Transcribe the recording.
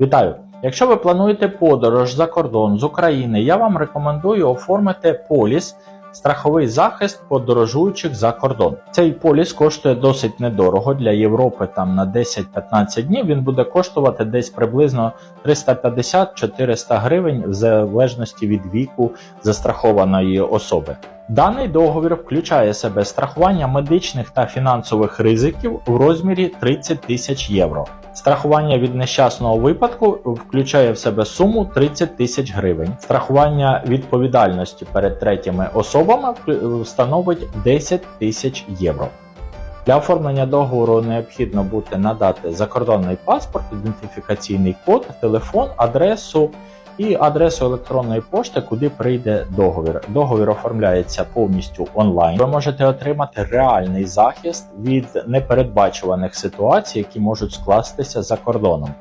Вітаю! Якщо ви плануєте подорож за кордон з України, я вам рекомендую оформити поліс страховий захист подорожуючих за кордон. Цей поліс коштує досить недорого для Європи. Там на 10-15 днів він буде коштувати десь приблизно 350-400 гривень в залежності від віку застрахованої особи. Даний договір включає в себе страхування медичних та фінансових ризиків у розмірі 30 тисяч євро. Страхування від нещасного випадку включає в себе суму 30 тисяч гривень. Страхування відповідальності перед третіми особами становить 10 тисяч євро. Для оформлення договору необхідно буде надати закордонний паспорт, ідентифікаційний код, телефон, адресу і адресу електронної пошти, куди прийде договір. Договір оформляється повністю онлайн. Ви можете отримати реальний захист від непередбачуваних ситуацій, які можуть скластися за кордоном.